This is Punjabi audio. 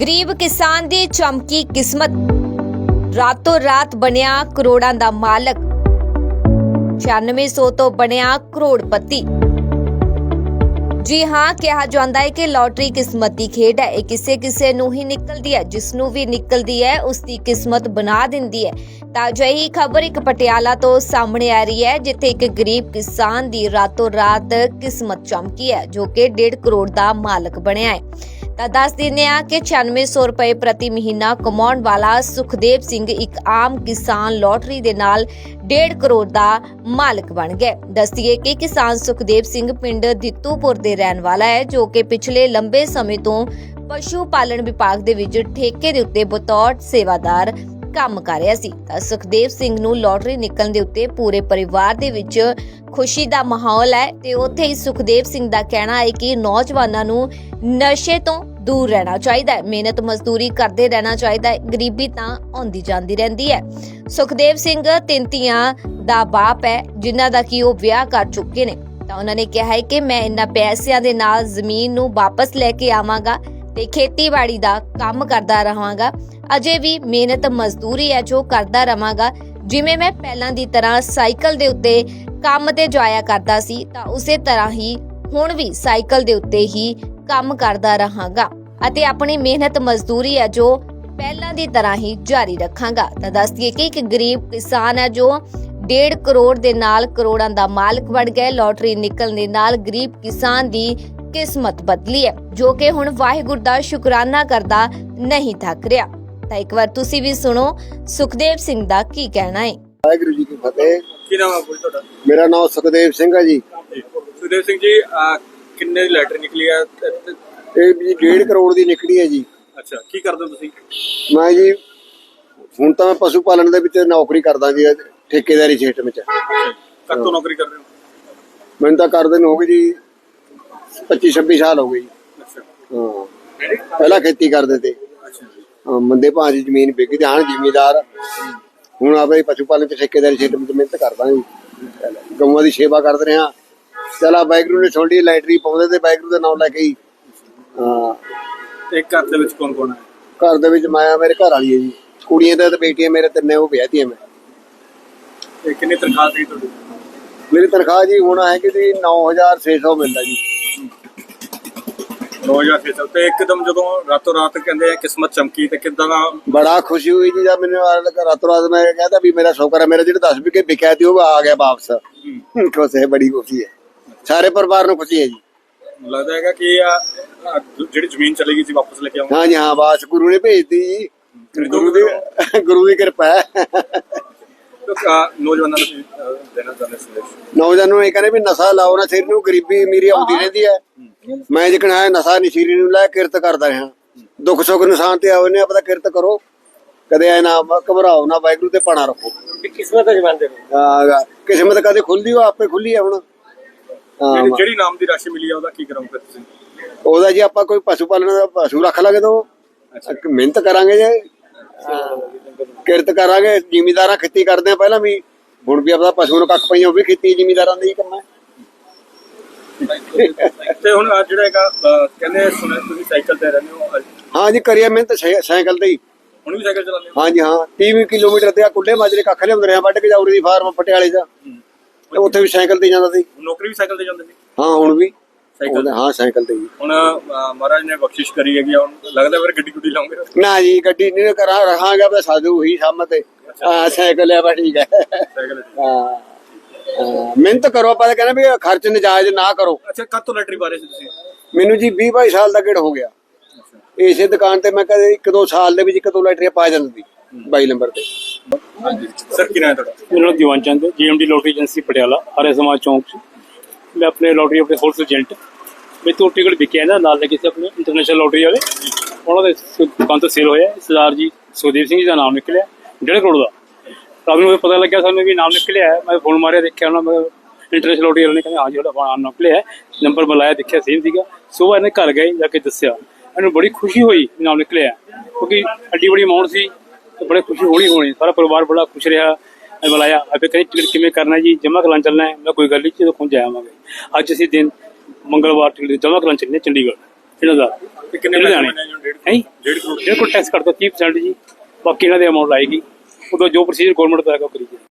ਗਰੀਬ ਕਿਸਾਨ ਦੀ ਚਮਕੀ ਕਿਸਮਤ। ਰਾਤੋਂ ਰਾਤ ਬਣਿਆ ਕਰੋੜਾਂ ਦਾ ਮਾਲਕ। 9600 ਤੋਂ ਬਣਿਆ ਕਰੋੜਪਤੀ। ਜੀ ਹਾਂ, ਕਿਹਾ ਜਾਂਦਾ ਹੈ ਕਿ ਲੋਟਰੀ ਕਿਸਮਤ ਦੀ ਖੇਡ ਹੈ। ਇਹ ਕਿਸੇ ਕਿਸੇ ਨੂੰ ਹੀ ਨਿਕਲਦੀ ਹੈ। ਜਿਸ ਨੂੰ ਵੀ ਨਿਕਲਦੀ ਹੈ ਉਸ ਦੀ ਕਿਸਮਤ ਬਣਾ ਦਿੰਦੀ ਹੈ। ਤਾਂ ਅਜਿਹੀ ਖਬਰ ਇੱਕ ਪਟਿਆਲਾ ਤੋਂ ਸਾਹਮਣੇ ਆ ਰਹੀ ਹੈ, ਜਿੱਥੇ ਇੱਕ ਗਰੀਬ ਕਿਸਾਨ ਦੀ ਰਾਤੋਂ ਰਾਤ ਕਿਸਮਤ ਚਮਕੀ ਹੈ, ਜੋ ਕਿ 1.5 ਕਰੋੜ ਦਾ ਮਾਲਕ ਬਣਿਆ ਹੈ। ਤਾਂ ਦੱਸ ਦਿੰਦੇ ਆ ਕਿ 9600 ਰੁਪਏ ਪ੍ਰਤੀ ਮਹੀਨਾ ਕਮਾਉਣ ਵਾਲਾ ਸੁਖਦੇਵ ਸਿੰਘ ਇੱਕ ਆਮ ਕਿਸਾਨ ਲੋਟਰੀ ਦੇ ਨਾਲ 1.5 ਕਰੋੜ ਦਾ ਮਾਲਕ ਬਣ ਗਿਆ ਦੱਸੀਏ ਕਿ ਕਿਸਾਨ ਸੁਖਦੇਵ ਸਿੰਘ ਪਿੰਡ ਦਿੱਤੂਪੁਰ ਦੇ ਰਹਿਣ ਵਾਲਾ ਹੈ, ਜੋ ਕਿ ਪਿਛਲੇ ਲੰਬੇ ਸਮੇਂ ਤੋਂ ਪਸ਼ੂ ਪਾਲਣ ਵਿਭਾਗ ਦੇ ਵਿੱਚ ਠੇਕੇ ਦੇ ਉੱਤੇ ਬਤੌਰ ਸੇਵਾਦਾਰ ਕੰਮ ਕਰ ਰਿਹਾ ਸੀ। ਤਾਂ ਸੁਖਦੇਵ ਸਿੰਘ ਨੂੰ ਲੋਟਰੀ ਨਿਕਲਣ ਦੇ ਉੱਤੇ ਪੂਰੇ ਪਰਿਵਾਰ ਦੇ ਵਿੱਚ ਖੁਸ਼ੀ ਦਾ ਮਾਹੌਲ ਹੈ ਤੇ ਉੱਥੇ ਹੀ ਸੁਖਦੇਵ ਸਿੰਘ ਦਾ ਕਹਿਣਾ ਹੈ ਕਿ ਨੌਜਵਾਨਾਂ ਨੂੰ ਨਸ਼ੇ ਤੋਂ ਦੂਰ ਰਹਿਣਾ ਚਾਹੀਦਾ ਹੈ। ਮਿਹਨਤ ਮਜ਼ਦੂਰੀ ਕਰਦੇ ਰਹਿਣਾ ਚਾਹੀਦਾ ਹੈ। ਗਰੀਬੀ ਤਾਂ ਆਉਂਦੀ ਜਾਂਦੀ ਰਹਿੰਦੀ ਹੈ। ਸੁਖਦੇਵ ਸਿੰਘ ਤਿੰਨ ਦਾ ਬਾਪ ਹੈ, ਜਿਨ੍ਹਾਂ ਦਾ ਕਿ ਉਹ ਵਿਆਹ ਕਰ ਚੁੱਕੇ ਨੇ। ਤਾਂ ਉਹਨਾਂ ਨੇ ਕਿਹਾ ਹੈ ਕਿ ਮੈਂ ਇਹਨਾਂ ਪੈਸਿਆਂ ਦੇ ਨਾਲ ਜ਼ਮੀਨ ਨੂੰ ਵਾਪਸ ਲੈ ਕੇ ਆਵਾਂਗਾ ਤੇ ਖੇਤੀਬਾੜੀ ਦਾ ਕੰਮ ਕਰਦਾ ਰਹਾਂਗਾ। ਅਜੇ ਵੀ ਮਿਹਨਤ ਮਜ਼ਦੂਰੀ ਹੈ ਜੋ ਕਰਦਾ ਰਹਾਂਗਾ। ਜਿਵੇਂ ਮੈਂ ਪਹਿਲਾਂ ਦੀ ਤਰ੍ਹਾਂ ਸਾਈਕਲ ਦੇ ਉੱਤੇ ਕੰਮ ਤੇ ਜਾਇਆ ਕਰਦਾ ਸੀ ਤਾਂ ਉਸੇ ਤਰ੍ਹਾਂ ਹੀ ਹੁਣ ਵੀ ਸਾਈਕਲ ਦੇ ਉੱਤੇ ਹੀ ਕੰਮ ਕਰਦਾ ਰਹਾਂਗਾ ਅਤੇ ਆਪਣੀ ਮਿਹਨਤ ਮਜ਼ਦੂਰੀ ਹੈ ਜੋ ਪਹਿਲਾਂ ਦੀ ਤਰ੍ਹਾਂ ਹੀ ਜਾਰੀ ਰੱਖਾਂਗਾ। ਤਾਂ ਦੱਸ ਦਈਏ ਕਿ ਇੱਕ ਗਰੀਬ ਕਿਸਾਨ ਹੈ ਜੋ 1.5 ਕਰੋੜ ਦੇ ਨਾਲ ਕਰੋੜਾਂ ਦਾ ਮਾਲਕ ਬਣ ਗਿਆ ਲੋਟਰੀ ਨਿਕਲਣ ਦੇ ਨਾਲ ਗਰੀਬ ਕਿਸਾਨ ਦੀ ਕਿਸਮਤ ਬਦਲੀ ਹੈ, ਜੋ ਕਿ ਹੁਣ ਵਾਹਿਗੁਰੂ ਦਾ ਸ਼ੁਕਰਾਨਾ ਕਰਦਾ ਨਹੀਂ ਥੱਕ ਰਿਹਾ। ਤਾਂ ਇੱਕ ਵਾਰ ਤੁਸੀਂ ਵੀ ਸੁਣੋ, ਸੁਖਦੇਵ ਸਿੰਘ ਦਾ ਕੀ ਕਹਿਣਾ ਹੈ? ਵਾਹਿਗੁਰੂ ਜੀ ਕੀ ਫਤਿਹ। ਕੀ ਨਾਮ ਹੈ ਬੋਲ ਤੁਹਾਡਾ? ਮੇਰਾ ਨਾਮ ਸੁਖਦੇਵ ਸਿੰਘ ਹੈ ਜੀ। ਸੁਖਦੇਵ ਸਿੰਘ ਜੀ ਅਹ, ਕਿੰਨੇ ਦੀ ਲੈਟਰ ਨਿਕਲੀ ਆ? ਤੇ- ਤੇ- ਇਹ ਜੀ 1.5 ਕਰੋੜ ਦੀ ਨਿਕਲੀ ਹੈ ਜੀ। ਅੱਛਾ ਕੀ ਕਰਦੇ ਹੋ ਤੁਸੀਂ? ਮੈਂ ਜੀ ਹੁਣ ਤਾਂ ਮੈਂ ਪਸ਼ੂ ਪਾਲਣ ਦੇ ਵਿੱਚ ਨੌਕਰੀ ਕਰਦਾ ਜੀ ਠੇਕੇਦਾਰੀ ਖੇਤ ਵਿੱਚ। ਕਦ ਤੋਂ ਨੌਕਰੀ ਕਰ ਰਹੇ ਹੋ? ਮੈਨੂੰ ਤਾਂ ਕਰਦੇ ਨੂੰ ਹੋ ਗਏ ਜੀ 25 26 ਸਾਲ ਹੋ ਗਏ ਜੀ। ਅੱਛਾ। ਹਾਂ। ਪਹਿਲਾਂ ਖੇਤੀ ਕਰਦੇ ਤੇ। ਅੱਛਾ ਹਾਂ, ਮੰਦੇ ਭਾਅ ਦੀ ਜ਼ਮੀਨ ਵਿਕ ਗਈ ਹਾਂ ਜ਼ਿਮੀਦਾਰ। ਹੁਣ ਆਪਣੇ ਪਸ਼ੂ ਪਾਲਣ ਤੇ ਠੇਕੇਦਾਰੀ ਖੇਤ ਵਿੱਚ ਮਿਹਨਤ ਕਰਦਾ ਜੀ ਗਊਆਂ ਦੀ ਸੇਵਾ ਕਰਦੇ ਰਿਹਾ ਚਲਾ ਵਾਹਿਗੁਰੂ ਨੇ ਛੋਡੀ ਲਾਈਟਰੀ ਪਾਉਂਦੇ ਤੇ ਵਾਹਿਗੁਰੂ ਦਾ ਨਾਮ ਲੈ ਕੇ ਹੀ ਹਾਂ। ਤੇ ਘਰ ਦੇ ਵਿੱਚ ਕੌਣ ਕੌਣ ਹੈ? ਘਰ ਦੇ ਵਿੱਚ ਮਾਇਆ ਮੇਰੇ ਘਰ ਵਾਲੀ ਹੈ ਜੀ। ਕੁੜੀਆਂ ਤੇ ਤੇ ਬੇਟੀਆਂ ਮੇਰੇ ਤਿੰਨੇ ਉਹ ਵਿਆਹਤੀਆਂ ਮੈਂ। ਤੇ ਕਿੰਨੀ ਤਨਖਾਹ ਸੀ ਤੁਹਾਡੀ? ਮੇਰੀ ਤਨਖਾਹ ਜੀ ਹੁਣ ਹੈ ਕਿ ਜੀ 9600 ਮਿਲਦਾ ਜੀ। 2006 ਤੇ ਇੱਕਦਮ ਜਦੋਂ ਰਾਤੋਂ ਰਾਤ ਕਹਿੰਦੇ ਆ ਕਿਸਮਤ ਚਮਕੀ ਤੇ ਕਿਦਾਂ ਦਾ ਬੜਾ ਖੁਸ਼ੀ ਹੋਈ ਜੀ ਜਦ ਮੈਨੂੰ ਆ ਲੱਗਾ ਰਾਤੋਂ ਰਾਤ ਮੈਂ ਕਹਿੰਦਾ ਵੀ ਮੇਰਾ ਸ਼ੌਕਰ ਹੈ ਮੇਰਾ ਜਿਹੜਾ 10 ਵਿਕੇ ਵਿਕਿਆ ਤੇ ਉਹ ਆ ਗਿਆ ਵਾਪਸ। ਖੁਸ਼ ਹੈ ਬੜੀ ਖੁਸ਼ੀ ਹੈ। ਸਾਰੇ ਪਰਿਵਾਰ ਨੂੰ ਖੁਸ਼ੀ ਹੈ ਜੀ। ਲੱਗਦਾ ਹੈਗਾ ਕਿ ਜਿਹੜੀ ਜ਼ਮੀਨ ਚਲੀ ਗਈ ਸੀ ਵਾਪਸ ਲੈ ਕੇ ਆਉਂਗਾ ਹਾਂ ਜੀ ਹਾਂ ਬਾਸ ਗੁਰੂ ਨੇ ਭੇਜਤੀ ਜੀ। ਗੁਰੂ ਦੀ ਗੁਰੂ ਦੀ ਕਿਰਪਾ। ਹੈ। ਨੌਜਵਾਨਾਂ ਨੂੰ ਦੇਣਾ ਚਾਹੁੰਦੇ ਸੰਦੇਸ਼? ਨੌਜਵਾਨ ਨੂੰ ਇਹ ਕਹਿੰਦੇ ਵੀ ਨਸ਼ਾ ਲਾਓ ਨਾ ਸਿਰ ਨੂੰ ਗਰੀਬੀ ਅਮੀਰੀ ਆਉਂਦੀ ਰਹਿੰਦੀ ਹੈ। ਮੈਂ ਜਿਕਣ ਆਇਆ ਨਸ਼ਾ ਨਸ਼ੀਰੀ ਨੂੰ ਲੈ ਕਿਰਤ ਕਰਦਾ ਰਿਹਾ। ਦੁੱਖ ਸੁੱਖ ਨਿਸ਼ਾਨ ਤੇ ਆਓ ਨੇ ਆਪਦਾ ਕਿਰਤ ਕਰੋ। ਕਦੇ ਐ ਨਾ ਘਬਰਾਓ ਨਾ ਵਾਹਿਗੁਰੂ ਤੇ ਪਾਣਾ ਰੱਖੋ। ਕਿਸਮਤ ਦਾ ਜਵਾਨ ਦੇ ਹਾਂ, ਕਿਸਮਤ ਕਦੇ ਖੁੱਲਦੀ ਉਹ ਆਪੇ ਖੁੱਲੀ ਹੈ ਹੁਣ। ਹਾਂ, ਜਿਹੜੀ ਜਿਹੜੀ ਨਾਮ ਦੀ ਰਾਸ਼ੀ ਮਿਲੀ ਆ ਉਹਦਾ ਕੀ ਕਰੋਗੇ ਤੁਸੀਂ? ਉਹਦਾ ਜੀ ਆਪਾਂ ਕੋਈ ਪਸ਼ੂ ਪਾਲਣ ਦਾ ਪਸ਼ੂ ਰੱਖ ਲਾਂਗੇ ਤਾਂ ਇੱਕ ਮਿਹਨਤ ਕਰਾਂਗੇ ਜੇ। ਕਿਰਤ ਕਰਾਂਗੇ ਜ਼ਿਮੀਦਾਰਾਂ ਖੇਤੀ ਕਰਦੇ ਆ ਪਹਿਲਾਂ ਵੀ। ਹੁਣ ਵੀ ਆਪਦਾ ਪਸ਼ੂ ਨੂੰ ਕੱਖ ਪਈਆਂ ਉਹ ਵੀ ਖੇਤੀ ਜ਼ਿਮੀਦਾਰਾਂ ਦਾ ਹੀ ਕੰਮ ਹੈ ਤੇ ਹੁਣ ਆਹ ਜਿਹੜਾ ਹੈਗਾ ਕਹਿੰਦੇ ਸੁਣਿਆ ਤੁਸੀਂ ਸਾਈਕਲ ਤੇ ਰਹਿੰਦੇ ਹੋ ਅੱਜ? ਹਾਂ ਜੀ ਮਿਹਨਤ ਸਾਈ- ਸਾਈਕਲ ਤੇ ਹੀ। ਹੁਣ ਵੀ ਸਾਈਕਲ ਚਲਾਉਂਦੇ ਹੋ? ਹਾਂ ਜੀ ਹਾਂ 30 ਕਿਲੋਮੀਟਰ ਤੇ ਆ ਕੁੱਲੇ ਮਾਜਰੇ ਕੱਖ ਲਿਆਉਂਦੇ ਰਹੇ ਵੱਢ ਕੇ ਜਾਉਰੀ ਦੀ ਫਾਰਮ ਪਟਿਆਲੇ ਦਾ। ਤੇ ਉੱਥੇ ਵੀ ਸਾਈਕਲ ਤੇ ਜਾਂਦਾ ਸੀ। ਨੌਕਰੀ ਵੀ ਸਾਈਕਲ ਤੇ ਜਾਂਦੇ ਸੀ? ਹਾਂ ਹੁਣ ਵੀ। ਸਾਈਕਲ ਉਹਦਾ- ਹਾਂ ਸਾਈਕਲ ਤੇ ਹੀ। ਹੁਣ ਮਹਾਰਾਜ ਨੇ ਬਖਸ਼ਿਸ਼ ਕਰੀ ਹੈਗੀ ਆ, ਹੁਣ ਲੱਗਦਾ ਫਿਰ ਗੱਡੀ ਗੁੱਡੀ ਲਾਉਂਗੇ। ਨਾ ਜੀ ਗੱਡੀ ਨਹੀਂ ਕਰਾਂ ਰਹਾਂਗਾ ਬਸ ਸਾਧੂ ਹੀ ਸਾਹਮਣੇ ਤੇ ਹਾਂ ਸਾਈਕਲ ਆ ਬਸ ਠੀਕ ਹੈ। ਸਾਈਕਲ ਤੇ। ਹਾਂ, ਮਿਹਨਤ ਕਰੋ ਆਪਾਂ ਤਾਂ ਕਹਿੰਦੇ ਵੀ ਖਰਚ ਨਜਾਇਜ਼ ਨਾ ਕਰੋ। ਅੱਛਾ ਕਦ ਤੋਂ ਲੈਟਰੀ ਬਾਰੇ ਸੀ ਤੁਸੀਂ? ਮੈਨੂੰ ਜੀ 20 22 ਸਾਲ ਦਾ ਗੇੜ ਹੋ ਗਿਆ। ਇਸੇ ਦੁਕਾਨ ਤੇ ਮੈਂ ਕਦੇ ਇੱਕ ਦੋ ਸਾਲ ਦੇ ਵਿੱਚ ਇੱਕ ਦੋ ਲੈਟਰੀਆਂ ਪਾ ਜਾਂਦੀ ਸੀ 22 ਨੰਬਰ ਤੇ। ਹਾਂਜੀ। ਸਰ ਕੀ ਨਾਮ ਤੁਹਾਡਾ? ਮੇਰਾ ਨਾਮ ਦੀਵਾਨ ਚੰਦ ਹੈ ਜੀਐਮਡੀ ਲੋਟਰੀ ਏਜੰਸੀ ਪਟਿਆਲਾ ਹਰੇ ਸਮਾਜ ਚੌਂਕ 'ਚ। ਮੈਂ ਆਪਣੇ ਲੋਟਰੀ ਆਪਣੇ ਹੋਲਸੇਲ ਏਜੰਟ ਮੇਰੇ ਤੋਂ ਟਿਕਟ ਵਿਕਿਆ ਨਾ ਨਾਲ ਲੱਗੇ ਸੀ ਆਪਣੇ ਇੰਟਰਨੈਸ਼ਨਲ ਲੋਟਰੀ ਵਾਲੇ। ਉਹਨਾਂ ਦੇ ਦੁਕਾਨ ਤੋਂ ਸੇਲ ਹੋਇਆ। ਸਰਦਾਰ ਜੀ ਸੁਖਦੇਵ ਸਿੰਘ ਜੀ ਦਾ ਨਾਮ ਨਿਕਲਿਆ ਡੇਢ ਕਰੋੜ ਦਾ। ਰਾਤ ਨੂੰ ਪਤਾ ਲੱਗਿਆ ਸਾਨੂੰ ਵੀ ਨਾਮ ਨਿਕਲਿਆ। ਮੈਂ ਫੋਨ ਮਾਰਿਆ ਦੇਖਿਆ ਉਹਨਾਂ ਮੈਂ ਇੰਟਰਨੈਸ਼ਨਲ ਲੋਟਰੀ ਵਾਲੇ ਨੇ ਕਹਿੰਦੇ ਹਾਂ ਜੀ ਉਹਦਾ ਨਾਮ ਨਿਕਲਿਆ। ਨੰਬਰ ਬੁਲਾਇਆ ਦੇਖਿਆ ਸੇਮ ਸੀਗਾ। ਸਵੇਰ ਇਹਨੇ ਘਰ ਗਏ ਜਾ ਕੇ ਦੱਸਿਆ। ਇਹਨੂੰ ਬੜੀ ਖੁਸ਼ੀ ਹੋਈ ਨਾਮ ਨਿਕਲਿਆ। ਕਿਉਂਕਿ ਅੱਡੀ ਬੜੀ ਅਮਾਉਂਟ ਸੀ ਤੇ ਬੜੇ ਖੁਸ਼ੀ ਹੋਣੀ ਹੋਣੀ। ਸਾਰਾ ਪਰਿਵਾਰ ਬੜਾ ਖੁਸ਼ ਰਿਹਾ। ਮੈਂ ਬੁਲਾਇਆ ਆਪੇ ਕਹਿੰਦੇ ਟਿਕਟ ਕਿਵੇਂ ਕਰਨਾ ਜੀ? ਜਮ੍ਹਾਂ ਕਰਾਂ ਚੱਲਣਾ ਹੈ? ਮੈਂ ਕੋਈ ਗੱਲ ਨਹੀਂ ਜਦੋਂ ਪਹੁੰਚ ਜਾਵਾਂਗੇ। ਅੱਜ ਅਸੀਂ ਦਿਨ ਮੰਗਲਵਾਰ ਟਿਕਟ ਜਮ੍ਹਾਂ ਕਰਾਂ ਚੱਲਨੇ ਚੰਡੀਗੜ੍ਹ ਇਹਨਾਂ ਦਾ ਕਿੰਨੇ ਇਹਨਾਂ ਪੈਸੇ ਦੇ ਬਣੇ ਜੀ? ਹੁਣ? ਡੇਢ ਹੈਂ? ਜੀ? ਡੇਢ ਕਰੋੜ। ਕੋਲ ਟੈਕਸ ਕੱਟਦਾ 30% ਜੀ। ਬਾਕੀ ਇਹਨਾਂ ਦੇ ਅਮਾਉਂਟ ਆਏਗੀ। ਉਦੋਂ ਜੋ ਪ੍ਰੋਸੀਜਰ ਗਵਰਨਮੈਂਟ ਦਾ ਹੈਗਾ ਉਹ ਕਰੀ ਜਾਏ